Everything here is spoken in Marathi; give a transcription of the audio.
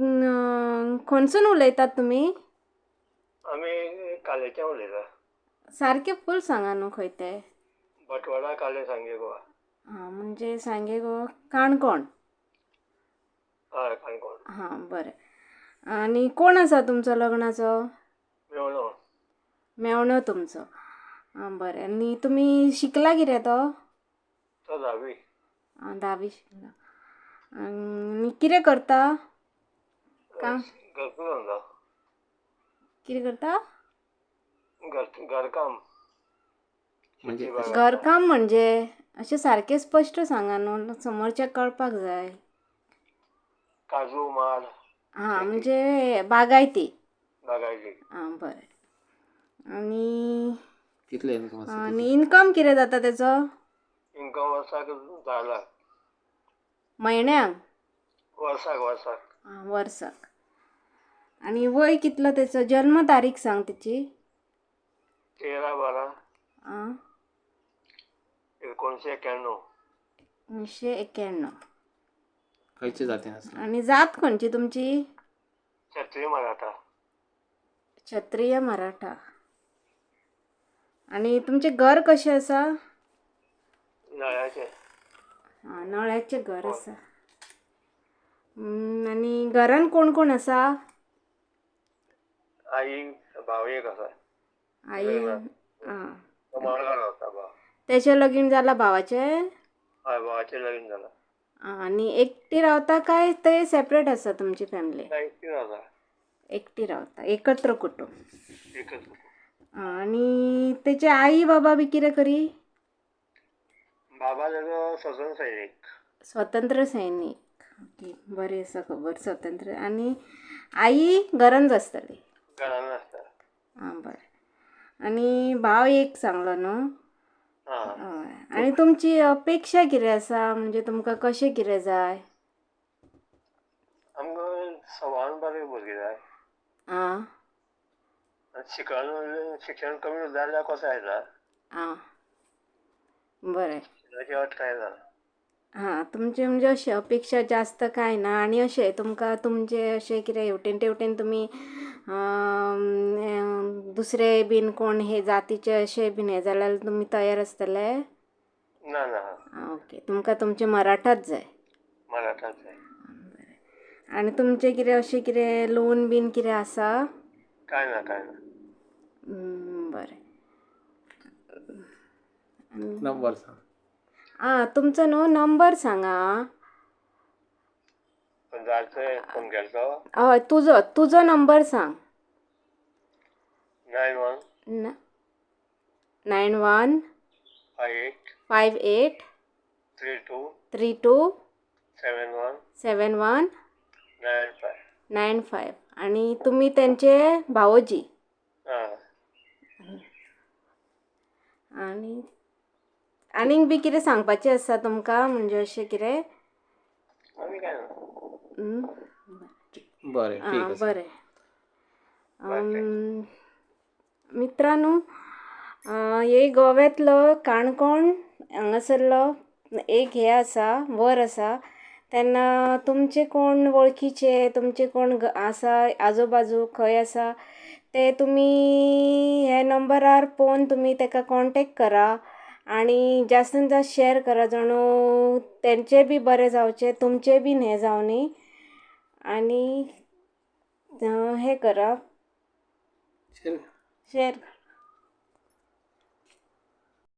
न, खंयसून उलयतात तुमी आमी कालेच्यान उलयता सारकें फूल सांगा न्हू खंय तें बटवाडा काले सांगे गोवा हां म्हणजे सांगे गो काणकोण हय काणकोण हां बरें आनी कोण आसा तुमचो लग्नाचो मेवणो मेवणो तुमचो आं बरें आनी तुमी शिकला कितें तो तो धावी आं धावी शिकला आनी कितें करता? काम कितें करता? घर घरकाम. म्हणजे घरकाम म्हणजे? अशें सारकें स्पश्ट सांगा न्हू समोरच्याक कळपाक जाय. काजू माड. हां म्हणजे बागायती. बागायती. आं बरें. आनी इन्कम आनी इनकम कितें जाता तेचो इन्कम वर्साक धा लाख म्हयन्याक वर्साक वर्साक आं वर्साक आनी वय कितलो तेचो जल्म तारीख सांग तेची तेरा बारा. आं? एकोणशे एक्याण्णव. एकोणीशे एक्याण्णव. खंयचे आसा आनी जात खंयची तुमची? क्षत्रीय मराठा. क्षत्रिय मराठा. आनी तुमचें घर कशें आसा नळ्याचे. आं नळ्याचें घर आसा हम्म, आनी घरान कोण कोण आसा आई भाव एक आसा आई आं तो माळगांव रावता भाव तेचें लगीन जालां भावाचें? हय भावाचें लग्न जालां आनी एकटी रावता काय? ते सेपरेट आसा तुमची फॅमिली एकटी रावता एकत्र कुटुंब. एकच आं, आनी तेचे आई बाबा बी कितें करी? बाबा तेजो सजन सैनीक. स्वतंत्र सैनीक. ओके बरें आसा खबर स्वतंत्र. आनी आई घरांत आसतली घरान आसता आं बरें. आनी भाव एक सांगलो न्हू हां. हय आनी तुमची अपेक्षा कितें आसा म्हणजे तुमकां कशें कितें जाय? आमकां सवान बरें भुरगीं जाय. आं? आनी शिक्षण शिक्षण कमी जाल्यार कसो येता आं. बरें ताची अट कांय ना हां तुमचे म्हणजे अशें अपेक्षा जास्त कांय ना आनी अशें तुमकां तुमचे अशें कितें हेवटेन तेवटेन तुमी दुसरे बीन कोण हे जातीचे अशें बीन हे जाल्यार तुमी तयार आसतले ना ना. आं ओके तुमकां तुमचे मराठाच जाय मराठाच जाय आनी तुमचें कितें अशें कितें लोन बीन कितें आसा कांय ना कांय ना. हम्म, बरें. नंबर सांग. आं तुमचो न्हू नंबर सांगा. हय तुजो तुजो नंबर सांग. Nine one. न nine one. Five eight. Five eight. Three two. Three two. Seven one. Seven one. Nine five nine five आणि तुम्ही त्यांचे भावोजी. हां. आणि आनीक बी कितें सांगपाचें आसा तुमकां म्हणजे अशें कितें हं? बरें ठीक आं बरें. मित्रांनो हे गोव्यातलो काणकोण हांगासरलो एक हे आसा वर आसा तेन्ना तुमचे कोण वळखीचे तुमचे कोण आसा आजू बाजू खंय आसा ते तुमी हे नंबरार पळोवन तुमी ताका कॉन्टेक्ट करा. आनी जास्तीत जास्त शेअर करा जणू. तेंचे बी बरें जावचें तुमचें बीन हें जावनी आनी अं, हे करा. शेर शेअर